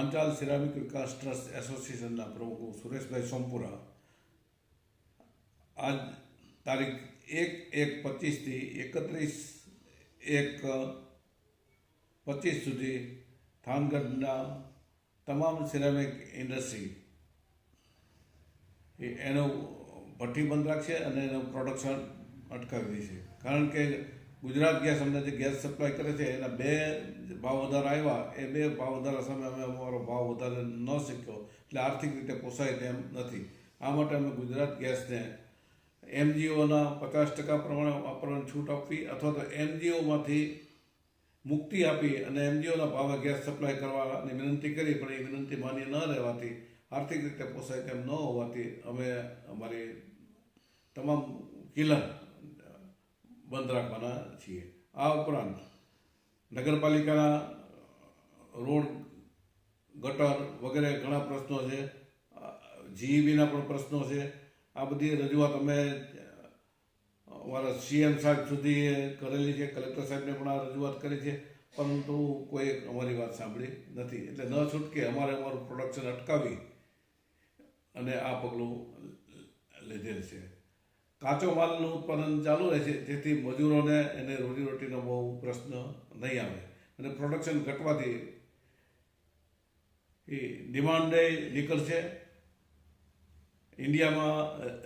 Panchal ceramic વિકાસ trust એસોસિએશનના પ્રમુખ સુરેશભાઈ સોમપુરા આજ તારીખ એક એક પચીસથી એકત્રીસ એક પચીસ સુધી થાનગઢના તમામ સિરામિક ઇન્ડસ્ટ્રી એનું ભઠ્ઠી બંધ રાખશે અને એનું પ્રોડક્શન અટકાવી દેશે. કારણ કે ગુજરાત ગેસ અમને જે ગેસ સપ્લાય કરે છે, એના બે ભાવ વધારા આવ્યા. એ બે ભાવ વધારા સામે અમે અમારો ભાવ વધારે ન શક્યો. એટલે આર્થિક રીતે પોસાય તેમ નથી. આ માટે અમે ગુજરાત ગેસને એમજીઓના પચાસ ટકા પ્રમાણે વાપરવાની છૂટ આપવી અથવા તો એનજીઓમાંથી મુક્તિ આપી અને એનજીઓના ભાવે ગેસ સપ્લાય કરવાની વિનંતી કરી, પણ એ વિનંતી માન્ય ન રહેવાથી આર્થિક રીતે પોસાય તેમ ન હોવાથી અમે અમારી તમામ કિલર બંધ રાખવાના છીએ. આ ઉપરાંત નગરપાલિકાના રોડ, ગટર વગેરે ઘણા પ્રશ્નો છે. જીઈબીના પણ પ્રશ્નો છે. આ બધી રજૂઆત અમે અમારા સીએમ સાહેબ સુધી કરેલી છે. કલેક્ટર સાહેબને પણ આ રજૂઆત કરી છે. પરંતુ કોઈ અમારી વાત સાંભળી નથી. એટલે ન છૂટકે અમારે અમારું પ્રોડક્શન અટકાવી અને આ પગલું લીધેલ છે. કાચો માલનું ઉત્પાદન ચાલુ રહે છે, જેથી મજૂરોને એને રોજીરોટીનો બહુ પ્રશ્ન નહીં આવે. અને પ્રોડક્શન ઘટવાથી એ ડિમાન્ડ નીકળશે ઇન્ડિયામાં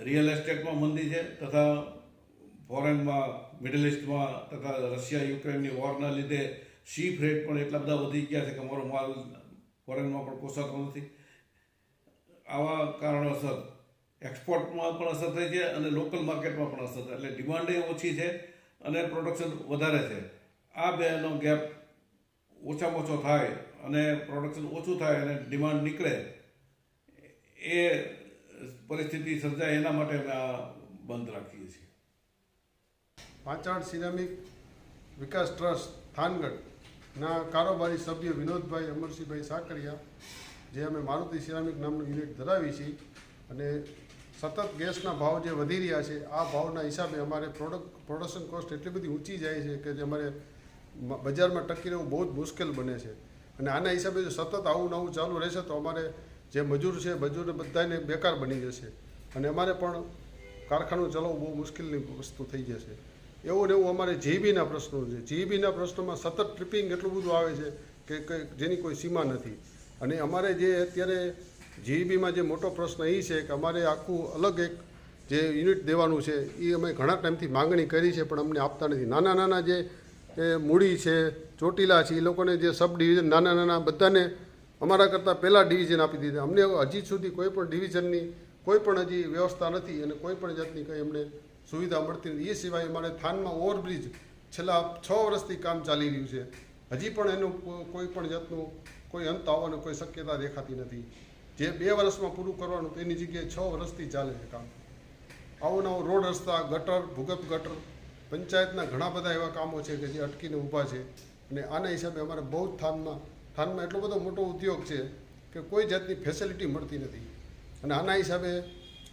રિયલ એસ્ટેટમાં મંદી છે, તથા ફોરેનમાં મિડલ ઇસ્ટમાં તથા રશિયા, યુક્રેનની વોરના લીધે સી ફ્રેટ પણ એટલા બધા વધી ગયા છે કે અમારો માલ ફોરેનમાં પણ પોસાતો નથી. આવા કારણોસર એક્સપોર્ટમાં પણ અસર થઈ છે અને લોકલ માર્કેટમાં પણ અસર એટલે ડિમાન્ડ ઓછી છે અને પ્રોડક્શન વધારે છે. આ બેનો ગેપ ઓછામાં ઓછો થાય અને પ્રોડક્શન ઓછું થાય અને ડિમાન્ડ નીકળે એ પરિસ્થિતિ સર્જાય એના માટે અમે આ બંધ રાખીએ છીએ. પાંચાળ સિરામિક વિકાસ ટ્રસ્ટ થાનગઢના કારોબારી સભ્ય વિનોદભાઈ અમરસિંહભાઈ સાકરિયા, જે અમે મારુતિ સિરામિક નામનું યુનિટ ધરાવી છીએ અને સતત ગેસના ભાવ જે વધી રહ્યા છે, આ ભાવના હિસાબે અમારે પ્રોડક્ટ પ્રોડક્શન કોસ્ટ એટલી બધી ઊંચી જાય છે કે જે અમારે બજારમાં ટકી રહેવું બહુ જ મુશ્કેલ બને છે. અને આના હિસાબે જો સતત આવું નવું ચાલુ રહેશે તો અમારે જે મજૂર છે મજૂર બધાને બેકાર બની જશે. અને અમારે પણ કારખાનું ચલાવવું બહુ મુશ્કેલની વસ્તુ થઈ જશે. એવું ને એવું અમારે જીબીના પ્રશ્નો છે. જીબીના પ્રશ્નોમાં સતત ટ્રિપિંગ એટલું બધું આવે છે કે જેની કોઈ સીમા નથી. અને અમારે જે અત્યારે જીબીમાં જે મોટો પ્રશ્ન એ છે કે અમારે આખું અલગ એક જે યુનિટ દેવાનું છે, એ અમે ઘણા ટાઈમથી માંગણી કરી છે, પણ અમને આપતા નથી. નાના નાના જે મૂડી છે, ચોટીલા છે, એ લોકોને જે સબ ડિવિઝન નાના નાના બધાને અમારા કરતાં પહેલાં ડિવિઝન આપી દીધા. અમને હજી સુધી કોઈ પણ ડિવિઝનની કોઈ પણ હજી વ્યવસ્થા નથી અને કોઈ પણ જાતની કંઈ અમને સુવિધા મળતી નથી. એ સિવાય અમારે થાનમાં ઓવરબ્રિજ છેલ્લા છ વર્ષથી કામ ચાલી રહ્યું છે. હજી પણ એનું કોઈ પણ જાતનું કોઈ અંત આવવાની કોઈ શક્યતા દેખાતી નથી. જે બે વર્ષમાં પૂરું કરવાનું તેની જગ્યાએ છ વર્ષથી ચાલે છે કામ. આવું નવું રોડ રસ્તા, ગટર, ભૂગર્ભ ગટર, પંચાયતના ઘણા બધા એવા કામો છે કે જે અટકીને ઊભા છે. અને આના હિસાબે અમારે બહુ જ થાનમાં થાનમાં એટલો બધો મોટો ઉદ્યોગ છે કે કોઈ જાતની ફેસિલિટી મળતી નથી. અને આના હિસાબે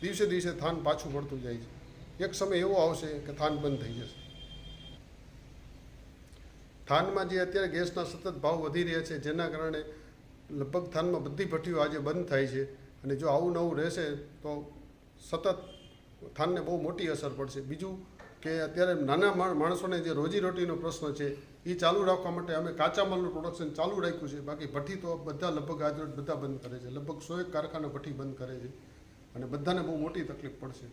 દિવસે દિવસે થાન પાછું પડતું જાય છે. એક સમય એવો આવશે કે થાન બંધ થઈ જશે. થાનમાં જે અત્યારે ગેસના સતત ભાવ વધી રહ્યા છે, જેના કારણે લગભગ થાનમાં બધી ભઠ્ઠીઓ આજે બંધ થાય છે અને જો આવું નવું રહેશે તો સતત થાનને બહુ મોટી અસર પડશે. બીજું કે અત્યારે નાના માણ- માણસોને જે રોજીરોટીનો પ્રશ્ન છે એ ચાલુ રાખવા માટે અમે કાચા માલનું પ્રોડક્શન ચાલુ રાખ્યું છે. બાકી ભઠ્ઠી તો બધા લગભગ આજરોજ બધા બંધ કરે છે. લગભગ સો એક કારખાના ભઠ્ઠી બંધ કરે છે. અને બધાને બહુ મોટી તકલીફ પડશે.